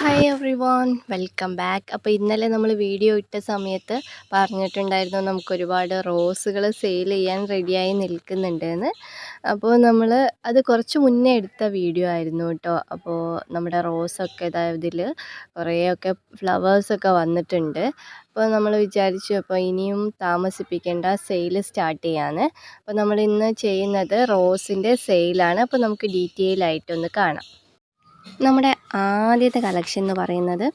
Hi everyone welcome back അപ്പോൾ ഇന്നലെ നമ്മൾ വീഡിയോ ഇട്ട സമയത്ത് പറഞ്ഞിട്ടുണ്ടായിരുന്നു നമുക്കൊരുപാട് റോസുകൾ സെയിൽ ചെയ്യാൻ റെഡിയായി നിൽക്കുന്നുണ്ടെന്ന്. അപ്പോൾ നമ്മൾ അത് കുറച്ച് മുന്നേ എടുത്ത വീഡിയോ ആയിരുന്നു കേട്ടോ. അപ്പോൾ നമ്മുടെ റോസൊക്കെ ഇതിൽ കുറേയൊക്കെ ഫ്ലവേഴ്സൊക്കെ വന്നിട്ടുണ്ട്. അപ്പോൾ നമ്മൾ വിചാരിച്ചു അപ്പോൾ ഇനിയും താമസിപ്പിക്കേണ്ട സെയിൽ സ്റ്റാർട്ട് ചെയ്യാന്ന്. അപ്പോൾ നമ്മൾ ഇന്ന് ചെയ്യുന്നത് റോസിന്റെ സെയിലാണ് അപ്പോൾ നമുക്ക് ഡീറ്റെയിൽ ആയിട്ടൊന്ന് കാണാം. നമ്മുടെ ആദ്യത്തെ കളക്ഷൻ എന്ന് പറയുന്നത്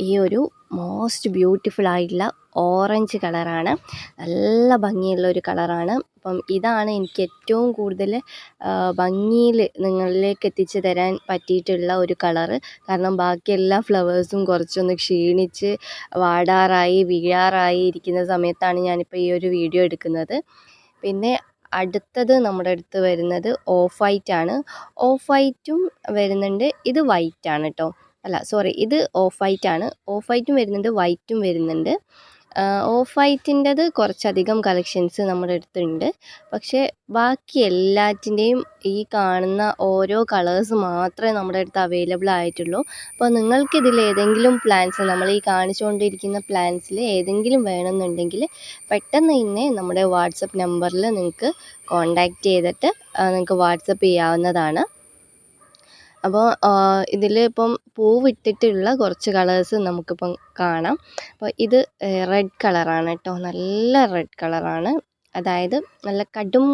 ഈ ഒരു മോസ്റ്റ് ബ്യൂട്ടിഫുൾ ആയിട്ടുള്ള ഓറഞ്ച് കളറാണ് നല്ല ഭംഗിയുള്ള ഒരു കളറാണ് അപ്പം ഇതാണ് എനിക്ക് ഏറ്റവും കൂടുതൽ ഭംഗിയിൽ നിങ്ങളിലേക്ക് എത്തിച്ചു തരാൻ പറ്റിയിട്ടുള്ള ഒരു കളറ് കാരണം ബാക്കി എല്ലാ ഫ്ലവേഴ്സും കുറച്ചൊന്ന് ക്ഷീണിച്ച് വാടാറായി വീഴാറായി ഇരിക്കുന്ന സമയത്താണ് ഞാനിപ്പോൾ ഈ ഒരു വീഡിയോ എടുക്കുന്നത്. പിന്നെ അടുത്തത് നമ്മുടെ അടുത്ത് വരുന്നത് ഓഫ് വൈറ്റ് ആണ്. ഓഫ് വൈറ്റും വരുന്നുണ്ട് ഇത് വൈറ്റ് ആണ് കേട്ടോ അല്ല സോറി ഇത് ഓഫ് വൈറ്റ് ആണ്. ഓഫ് വൈറ്റും വരുന്നുണ്ട് വൈറ്റും വരുന്നുണ്ട്. ഓഫ് വൈറ്റിന്റെത് കുറച്ചധികം കളക്ഷൻസ് നമ്മുടെ അടുത്തുണ്ട്. പക്ഷേ ബാക്കി എല്ലാറ്റിന്റെയും ഈ കാണുന്ന ഓരോ കളേഴ്സ് മാത്രമേ നമ്മുടെ അടുത്ത് അവൈലബിൾ ആയിട്ടുള്ളൂ. അപ്പോൾ നിങ്ങൾക്കിതിൽ ഏതെങ്കിലും പ്ലാൻസ് നമ്മൾ ഈ കാണിച്ചുകൊണ്ടിരിക്കുന്ന പ്ലാൻസിൽ ഏതെങ്കിലും വേണമെന്നുണ്ടെങ്കിൽ പെട്ടെന്ന് തന്നെ നമ്മുടെ വാട്സപ്പ് നമ്പറിൽ നിങ്ങൾക്ക് കോൺടാക്റ്റ് ചെയ്തിട്ട് നിങ്ങൾക്ക് വാട്സപ്പ് ചെയ്യാവുന്നതാണ്. അപ്പോൾ ഇതിൽ ഇപ്പം പൂവിട്ടിട്ടുള്ള കുറച്ച് കളേഴ്സ് നമുക്കിപ്പം കാണാം. അപ്പോൾ ഇത് റെഡ് കളറാണ് കേട്ടോ നല്ല റെഡ് കളറാണ് അതായത് നല്ല കടും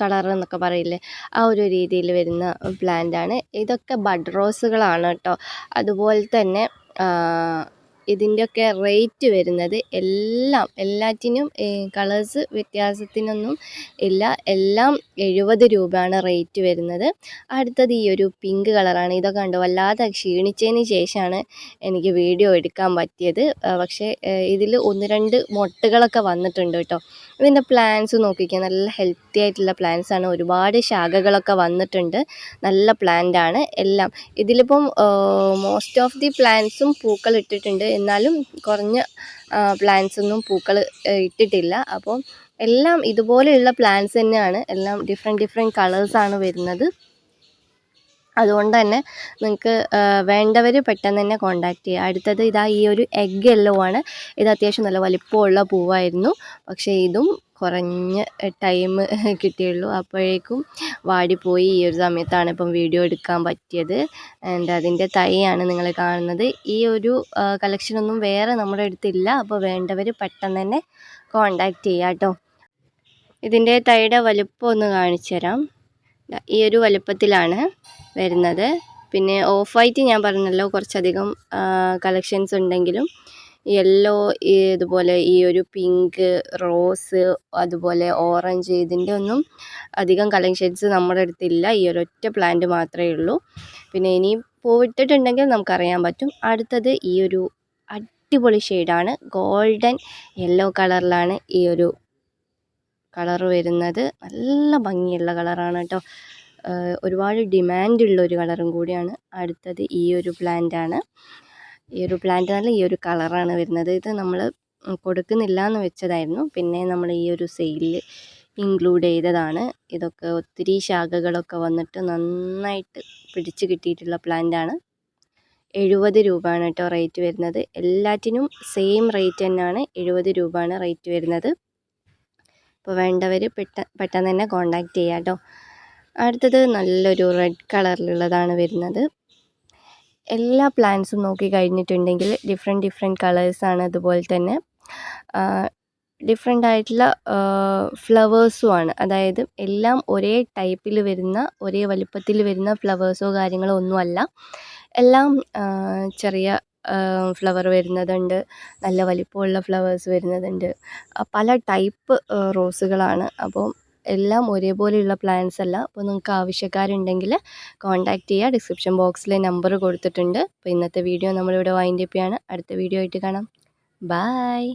കളർ എന്നൊക്കെ പറയില്ലേ? ആ ഒരു രീതിയിൽ വരുന്ന പ്ലാന്റ് ആണ്. ഇതൊക്കെ ബഡ് റോസുകളാണ് കേട്ടോ അതുപോലെ തന്നെ ഇതിന്റെയൊക്കെ റേറ്റ് വരുന്നത് എല്ലാം എല്ലാറ്റിനും കളേഴ്സ് വ്യത്യാസത്തിനൊന്നും ഇല്ല. എല്ലാം എഴുപത് രൂപയാണ് റേറ്റ് വരുന്നത്. അടുത്തത് ഈ ഒരു പിങ്ക് കളറാണ്. ഇതൊക്കെ കണ്ടോ വല്ലാതെ ക്ഷീണിച്ചതിന് ശേഷമാണ് എനിക്ക് വീഡിയോ എടുക്കാൻ പറ്റിയത്. പക്ഷേ ഇതിൽ ഒന്ന് രണ്ട് മൊട്ടുകളൊക്കെ വന്നിട്ടുണ്ട് കേട്ടോ. ഇതിന്റെ പ്ലാന്റ്സ് നോക്കിക്കാൻ നല്ല ഹെൽത്തി ആയിട്ടുള്ള പ്ലാന്റ്സ് ആണ്. ഒരുപാട് ശാഖകളൊക്കെ വന്നിട്ടുണ്ട്. നല്ല പ്ലാന്റ് ആണ് എല്ലാം. ഇതിലിപ്പം മോസ്റ്റ് ഓഫ് ദി പ്ലാന്റ്സും പൂക്കൾ ഇട്ടിട്ടുണ്ട്. എന്നാലും കുറഞ്ഞ പ്ലാന്റ്സ് ഒന്നും പൂക്കൾ ഇട്ടിട്ടില്ല. അപ്പം എല്ലാം ഇതുപോലെയുള്ള പ്ലാന്റ്സ് തന്നെയാണ്. എല്ലാം ഡിഫറെന്റ് ഡിഫറെന്റ് കളേഴ്സാണ് വരുന്നത്. അതുകൊണ്ട് തന്നെ നിങ്ങൾക്ക് വേണ്ടവർ പെട്ടെന്ന് തന്നെ കോണ്ടാക്ട് ചെയ്യുക. അടുത്തത് ഇതാ ഈ ഒരു എഗ് യെല്ലോ ആണ്. ഇത് അത്യാവശ്യം നല്ല വലിപ്പമുള്ള പൂവായിരുന്നു. പക്ഷേ ഇതും കുറഞ്ഞ ടൈം കിട്ടിയുള്ളൂ. അപ്പോഴേക്കും വാടിപ്പോയി ഈ ഒരു സമയത്താണ് ഇപ്പം വീഡിയോ എടുക്കാൻ പറ്റിയത്. ആൻഡ് അതിന്റെ തൈയാണ് നിങ്ങൾ കാണുന്നത്. ഈ ഒരു കളക്ഷനൊന്നും വേറെ നമ്മുടെ അടുത്തില്ല. അപ്പോൾ വേണ്ടവർ പെട്ടെന്ന് തന്നെ കോണ്ടാക്ട് ചെയ്യുക കേട്ടോ. ഇതിന്റെ തൈയുടെ വലുപ്പം ഒന്ന് കാണിച്ചു തരാം ഈ ഒരു വലുപ്പത്തിലാണ് വരുന്നത്. പിന്നെ ഓഫ് വൈറ്റ് ഞാൻ പറഞ്ഞല്ലോ കുറച്ചധികം കളക്ഷൻസ് ഉണ്ടെങ്കിലും യെല്ലോ ഇതുപോലെ ഈ ഒരു പിങ്ക് റോസ് അതുപോലെ ഓറഞ്ച് ഇതിന്റെ ഒന്നും അധികം കളക്ഷൻസ് നമ്മുടെ അടുത്തില്ല. ഈ ഒരൊറ്റ പ്ലാന്റ് മാത്രമേ ഉള്ളൂ. പിന്നെ ഇനി പൂവിട്ടിട്ടുണ്ടെങ്കിൽ നമുക്കറിയാൻ പറ്റും. അടുത്തത് ഈ ഒരു അടിപൊളി ഷെയ്ഡാണ് ഗോൾഡൻ യെല്ലോ കളറിലാണ് ഈ ഒരു കളർ വരുന്നത് നല്ല ഭംഗിയുള്ള കളറാണ് കേട്ടോ. ഒരുപാട് ഡിമാൻഡുള്ള ഒരു കളറും കൂടിയാണ്. അടുത്തത് ഈ ഒരു പ്ലാന്റാണ് ഈ ഒരു പ്ലാന്റ് നല്ല ഈ ഒരു കളറാണ് വരുന്നത്. ഇത് നമ്മൾ കൊടുക്കുന്നില്ല എന്ന് വെച്ചതായിരുന്നു. പിന്നെ നമ്മൾ ഈ ഒരു സെയിലിൽ ഇൻക്ലൂഡ് ചെയ്തതാണ്. ഇതൊക്കെ ഒത്തിരി ശാഖകളൊക്കെ വന്നിട്ട് നന്നായിട്ട് പിടിച്ച് കിട്ടിയിട്ടുള്ള പ്ലാന്റാണ് എഴുപത് രൂപയാണ് കേട്ടോ റേറ്റ് വരുന്നത്. എല്ലാറ്റിനും സെയിം റേറ്റ് തന്നെയാണ്. എഴുപത് രൂപയാണ് റേറ്റ് വരുന്നത്. അപ്പോൾ വേണ്ടവർ പെട്ട പെട്ടെന്ന് തന്നെ കോണ്ടാക്ട് ചെയ്യാം കേട്ടോ അടുത്തത് നല്ലൊരു റെഡ് കളറിലുള്ളതാണ് വരുന്നത്. എല്ലാ പ്ലാന്റ്സും നോക്കി കഴിഞ്ഞിട്ടുണ്ടെങ്കിൽ ഡിഫറെന്റ് ഡിഫറെന്റ് കളേഴ്സാണ് അതുപോലെ തന്നെ. ഡിഫറെന്റ് ആയിട്ടുള്ള ഫ്ലവേഴ്സും ആണ്. അതായത് എല്ലാം ഒരേ ടൈപ്പിൽ വരുന്ന ഒരേ വലുപ്പത്തിൽ വരുന്ന ഫ്ലവേഴ്സോ കാര്യങ്ങളോ ഒന്നുമല്ല എല്ലാം ചെറിയ ഫ്ലവർ വരുന്നതുണ്ട്. നല്ല വലിപ്പമുള്ള ഫ്ലവേഴ്സ് വരുന്നതുണ്ട്. പല ടൈപ്പ് റോസുകളാണ് അപ്പോൾ എല്ലാം ഒരേപോലെയുള്ള പ്ലാന്റ്സ് അല്ല. അപ്പോൾ നിങ്ങൾക്ക് ആവശ്യക്കാരുണ്ടെങ്കിൽ കോൺടാക്റ്റ് ചെയ്യുക ഡിസ്ക്രിപ്ഷൻ ബോക്സിൽ നമ്പർ കൊടുത്തിട്ടുണ്ട്. അപ്പോൾ ഇന്നത്തെ വീഡിയോ നമ്മളിവിടെ വൈൻഡപ്പ് ചെയ്യാണ്. അടുത്ത വീഡിയോ ആയിട്ട് കാണാം. ബായ്